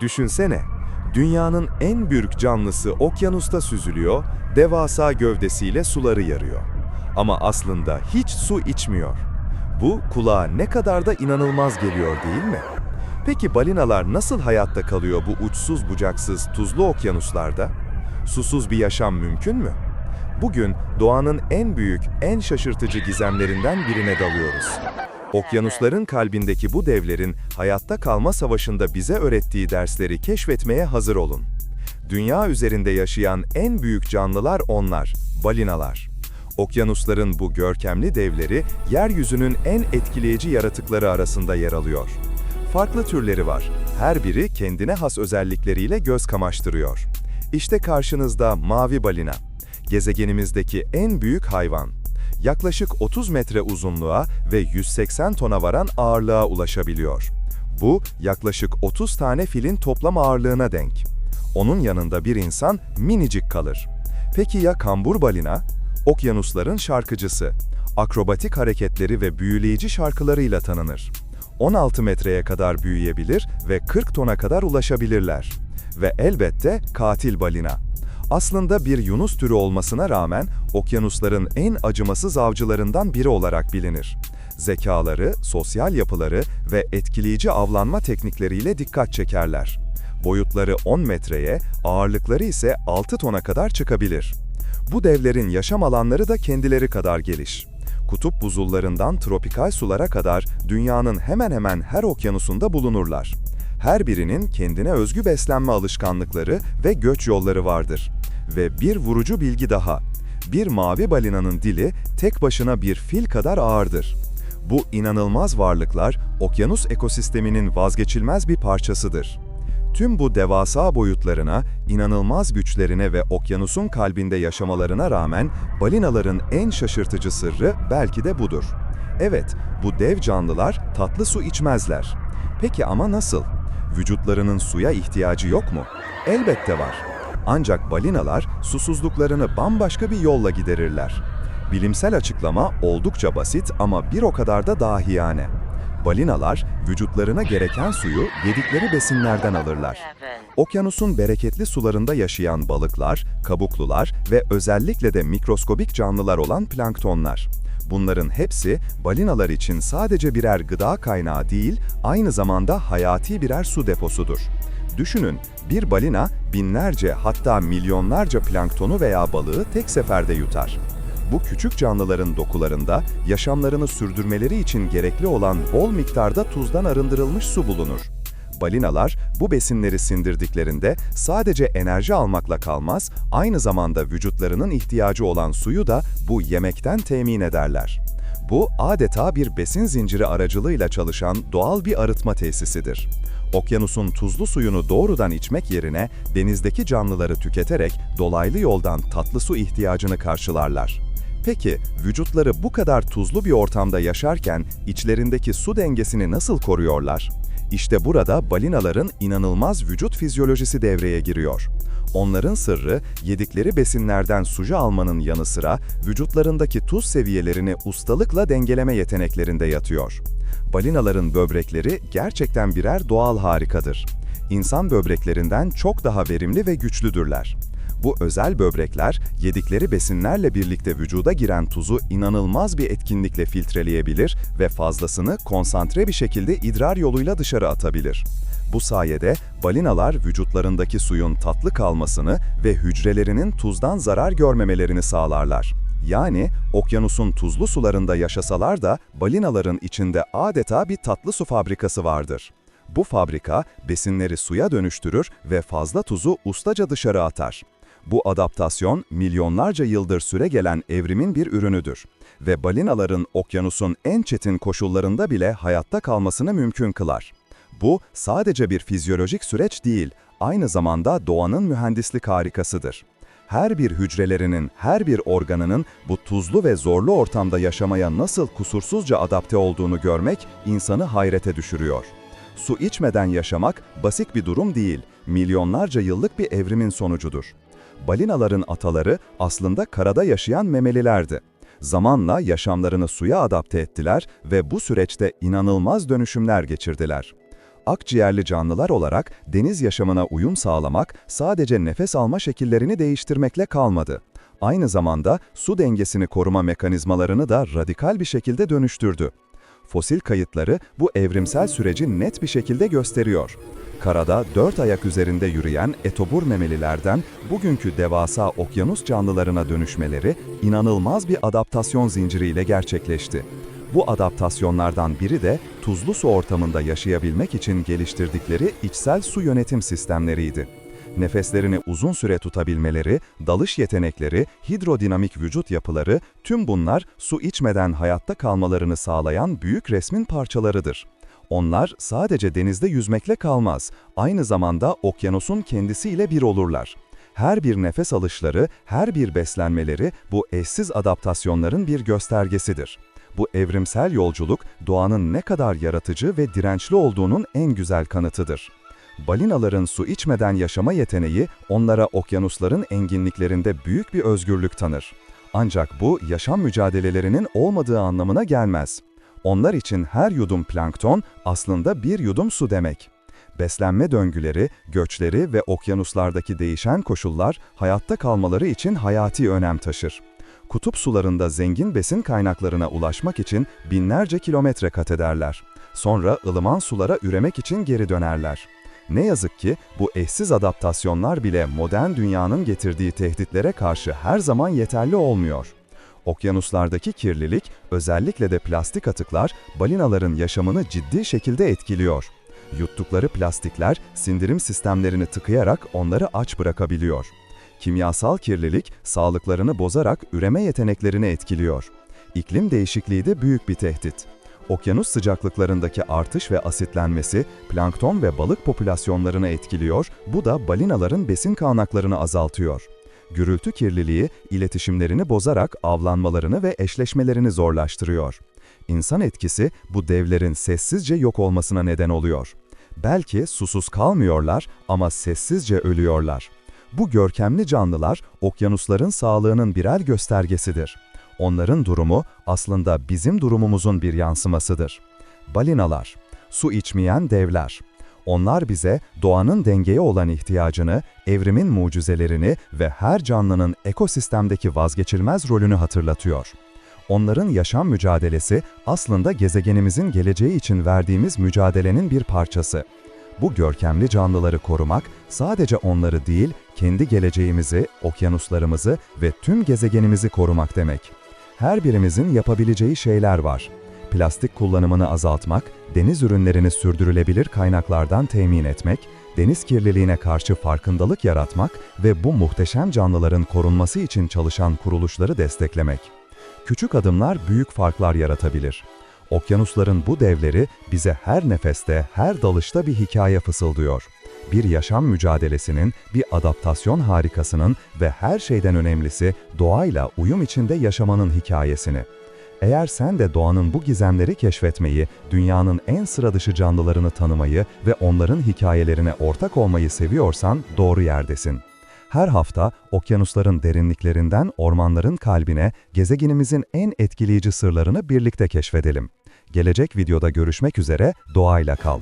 Düşünsene, dünyanın en büyük canlısı okyanusta süzülüyor, devasa gövdesiyle suları yarıyor. Ama aslında hiç su içmiyor. Bu kulağa ne kadar da inanılmaz geliyor değil mi? Peki balinalar nasıl hayatta kalıyor bu uçsuz bucaksız tuzlu okyanuslarda? Susuz bir yaşam mümkün mü? Bugün doğanın en büyük, en şaşırtıcı gizemlerinden birine dalıyoruz. Okyanusların kalbindeki bu devlerin hayatta kalma savaşında bize öğrettiği dersleri keşfetmeye hazır olun. Dünya üzerinde yaşayan en büyük canlılar onlar, balinalar. Okyanusların bu görkemli devleri, yeryüzünün en etkileyici yaratıkları arasında yer alıyor. Farklı türleri var. Her biri kendine has özellikleriyle göz kamaştırıyor. İşte karşınızda mavi balina. Gezegenimizdeki en büyük hayvan. Yaklaşık 30 metre uzunluğa ve 180 tona varan ağırlığa ulaşabiliyor. Bu, yaklaşık 30 tane filin toplam ağırlığına denk. Onun yanında bir insan minicik kalır. Peki ya kambur balina? Okyanusların şarkıcısı. Akrobatik hareketleri ve büyüleyici şarkılarıyla tanınır. 16 metreye kadar büyüyebilir ve 40 tona kadar ulaşabilirler. Ve elbette katil balina. Aslında bir yunus türü olmasına rağmen okyanusların en acımasız avcılarından biri olarak bilinir. Zekaları, sosyal yapıları ve etkileyici avlanma teknikleriyle dikkat çekerler. Boyutları 10 metreye, ağırlıkları ise 6 tona kadar çıkabilir. Bu devlerin yaşam alanları da kendileri kadar geliş. Kutup buzullarından tropikal sulara kadar dünyanın hemen hemen her okyanusunda bulunurlar. Her birinin kendine özgü beslenme alışkanlıkları ve göç yolları vardır. Ve bir vurucu bilgi daha. Bir mavi balinanın dili tek başına bir fil kadar ağırdır. Bu inanılmaz varlıklar okyanus ekosisteminin vazgeçilmez bir parçasıdır. Tüm bu devasa boyutlarına, inanılmaz güçlerine ve okyanusun kalbinde yaşamalarına rağmen balinaların en şaşırtıcı sırrı belki de budur. Evet, bu dev canlılar tatlı su içmezler. Peki ama nasıl? Vücutlarının suya ihtiyacı yok mu? Elbette var. Ancak balinalar susuzluklarını bambaşka bir yolla giderirler. Bilimsel açıklama oldukça basit ama bir o kadar da dahiyane. Balinalar vücutlarına gereken suyu yedikleri besinlerden alırlar. Okyanusun bereketli sularında yaşayan balıklar, kabuklular ve özellikle de mikroskobik canlılar olan planktonlar. Bunların hepsi balinalar için sadece birer gıda kaynağı değil, aynı zamanda hayati birer su deposudur. Düşünün, bir balina binlerce hatta milyonlarca planktonu veya balığı tek seferde yutar. Bu küçük canlıların dokularında yaşamlarını sürdürmeleri için gerekli olan bol miktarda tuzdan arındırılmış su bulunur. Balinalar bu besinleri sindirdiklerinde sadece enerji almakla kalmaz, aynı zamanda vücutlarının ihtiyacı olan suyu da bu yemekten temin ederler. Bu adeta bir besin zinciri aracılığıyla çalışan doğal bir arıtma tesisidir. Okyanusun tuzlu suyunu doğrudan içmek yerine denizdeki canlıları tüketerek dolaylı yoldan tatlı su ihtiyacını karşılarlar. Peki, vücutları bu kadar tuzlu bir ortamda yaşarken içlerindeki su dengesini nasıl koruyorlar? İşte burada balinaların inanılmaz vücut fizyolojisi devreye giriyor. Onların sırrı, yedikleri besinlerden suyu almanın yanı sıra vücutlarındaki tuz seviyelerini ustalıkla dengeleme yeteneklerinde yatıyor. Balinaların böbrekleri gerçekten birer doğal harikadır. İnsan böbreklerinden çok daha verimli ve güçlüdürler. Bu özel böbrekler, yedikleri besinlerle birlikte vücuda giren tuzu inanılmaz bir etkinlikle filtreleyebilir ve fazlasını konsantre bir şekilde idrar yoluyla dışarı atabilir. Bu sayede balinalar vücutlarındaki suyun tatlı kalmasını ve hücrelerinin tuzdan zarar görmemelerini sağlarlar. Yani okyanusun tuzlu sularında yaşasalar da balinaların içinde adeta bir tatlı su fabrikası vardır. Bu fabrika besinleri suya dönüştürür ve fazla tuzu ustaca dışarı atar. Bu adaptasyon milyonlarca yıldır süre gelen evrimin bir ürünüdür ve balinaların okyanusun en çetin koşullarında bile hayatta kalmasını mümkün kılar. Bu sadece bir fizyolojik süreç değil, aynı zamanda doğanın mühendislik harikasıdır. Her bir hücrelerinin, her bir organının bu tuzlu ve zorlu ortamda yaşamaya nasıl kusursuzca adapte olduğunu görmek insanı hayrete düşürüyor. Su içmeden yaşamak basit bir durum değil, milyonlarca yıllık bir evrimin sonucudur balinaların ataları aslında karada yaşayan memelilerdi. Zamanla yaşamlarını suya adapte ettiler ve bu süreçte inanılmaz dönüşümler geçirdiler. Akciğerli canlılar olarak deniz yaşamına uyum sağlamak sadece nefes alma şekillerini değiştirmekle kalmadı. Aynı zamanda su dengesini koruma mekanizmalarını da radikal bir şekilde dönüştürdü. Fosil kayıtları bu evrimsel süreci net bir şekilde gösteriyor. Karada dört ayak üzerinde yürüyen etobur memelilerden bugünkü devasa okyanus canlılarına dönüşmeleri inanılmaz bir adaptasyon zinciriyle gerçekleşti. Bu adaptasyonlardan biri de tuzlu su ortamında yaşayabilmek için geliştirdikleri içsel su yönetim sistemleriydi. Nefeslerini uzun süre tutabilmeleri, dalış yetenekleri, hidrodinamik vücut yapıları, tüm bunlar su içmeden hayatta kalmalarını sağlayan büyük resmin parçalarıdır. Onlar sadece denizde yüzmekle kalmaz, aynı zamanda okyanusun kendisiyle bir olurlar. Her bir nefes alışları, her bir beslenmeleri bu eşsiz adaptasyonların bir göstergesidir. Bu evrimsel yolculuk doğanın ne kadar yaratıcı ve dirençli olduğunun en güzel kanıtıdır. Balinaların su içmeden yaşama yeteneği onlara okyanusların enginliklerinde büyük bir özgürlük tanır. Ancak bu yaşam mücadelelerinin olmadığı anlamına gelmez. Onlar için her yudum plankton aslında bir yudum su demek. Beslenme döngüleri, göçleri ve okyanuslardaki değişen koşullar hayatta kalmaları için hayati önem taşır. Kutup sularında zengin besin kaynaklarına ulaşmak için binlerce kilometre kat ederler. Sonra ılıman sulara üremek için geri dönerler. Ne yazık ki bu eşsiz adaptasyonlar bile modern dünyanın getirdiği tehditlere karşı her zaman yeterli olmuyor. Okyanuslardaki kirlilik, özellikle de plastik atıklar, balinaların yaşamını ciddi şekilde etkiliyor. Yuttukları plastikler sindirim sistemlerini tıkayarak onları aç bırakabiliyor. Kimyasal kirlilik sağlıklarını bozarak üreme yeteneklerini etkiliyor. İklim değişikliği de büyük bir tehdit. Okyanus sıcaklıklarındaki artış ve asitlenmesi plankton ve balık popülasyonlarını etkiliyor, bu da balinaların besin kaynaklarını azaltıyor. Gürültü kirliliği iletişimlerini bozarak avlanmalarını ve eşleşmelerini zorlaştırıyor. İnsan etkisi bu devlerin sessizce yok olmasına neden oluyor. Belki susuz kalmıyorlar ama sessizce ölüyorlar. Bu görkemli canlılar okyanusların sağlığının birer göstergesidir. Onların durumu aslında bizim durumumuzun bir yansımasıdır. Balinalar, su içmeyen devler. Onlar bize doğanın dengeye olan ihtiyacını, evrimin mucizelerini ve her canlının ekosistemdeki vazgeçilmez rolünü hatırlatıyor. Onların yaşam mücadelesi aslında gezegenimizin geleceği için verdiğimiz mücadelenin bir parçası. Bu görkemli canlıları korumak sadece onları değil, kendi geleceğimizi, okyanuslarımızı ve tüm gezegenimizi korumak demek. Her birimizin yapabileceği şeyler var. Plastik kullanımını azaltmak, deniz ürünlerini sürdürülebilir kaynaklardan temin etmek, deniz kirliliğine karşı farkındalık yaratmak ve bu muhteşem canlıların korunması için çalışan kuruluşları desteklemek. Küçük adımlar büyük farklar yaratabilir. Okyanusların bu devleri bize her nefeste, her dalışta bir hikaye fısıldıyor. Bir yaşam mücadelesinin, bir adaptasyon harikasının ve her şeyden önemlisi doğayla uyum içinde yaşamanın hikayesini. Eğer sen de doğanın bu gizemleri keşfetmeyi, dünyanın en sıra dışı canlılarını tanımayı ve onların hikayelerine ortak olmayı seviyorsan doğru yerdesin. Her hafta okyanusların derinliklerinden ormanların kalbine gezegenimizin en etkileyici sırlarını birlikte keşfedelim. Gelecek videoda görüşmek üzere, doğayla kal.